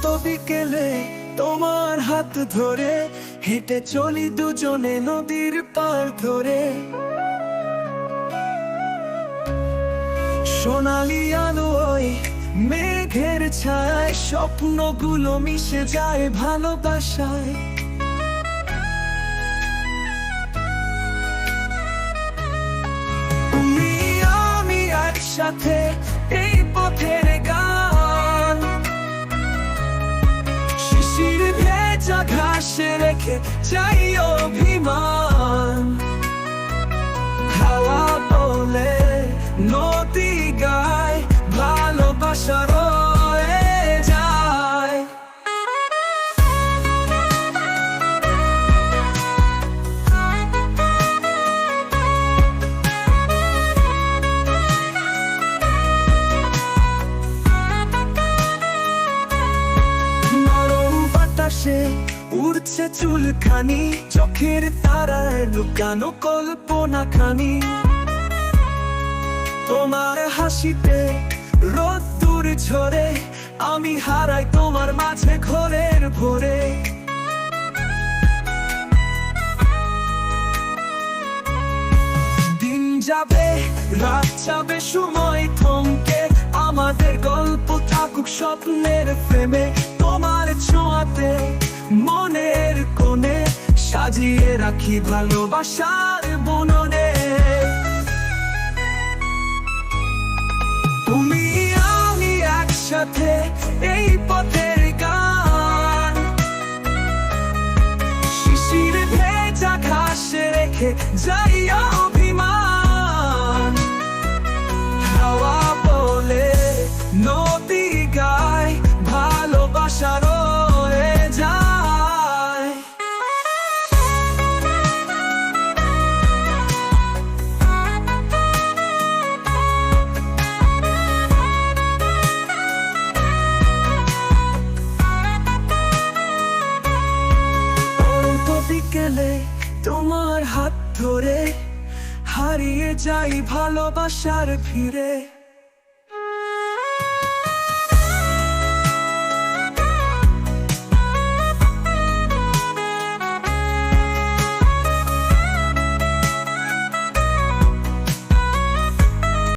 পরন্ত বিকেলে তোমার হাত ধরে হেঁটে চলি দুজনে নদীর পার ধরে। সোনালি আলোয় মেঘের ছায়, স্বপ্নগুলো মিশে যায় ভালোবাসায়। তুমি, আমি একসাথে ঘাসে রেখে চাই অভিমান। হাওয়া বলে নদী গায় ভালোবাসা রয়ে যায়। নরম বাতাসে উড়ছে চুলখানি, চোখের তারায় লুকানো কল্পনা খানি তোমার হাসিতে রোদ্দুর ঝরে, আমি হারাই তোমার মাঝে ঘরের ভোরে। দিন যাবে, রাত যাবে, সময় থমকে, আমাদের গল্প থাকুক স্বপ্নের ফ্রেমে, তোমার ছোঁয়াতে। মনের কোণে সাজিয়ে রাখি ভালোবাসার বননে। তুমি, আমি একসাথে এই পথের গান। শিশির ঘাসে রেখে যাই তোমার হাত ধরে হারিয়ে যাই ভালোবাসার ভিড়ে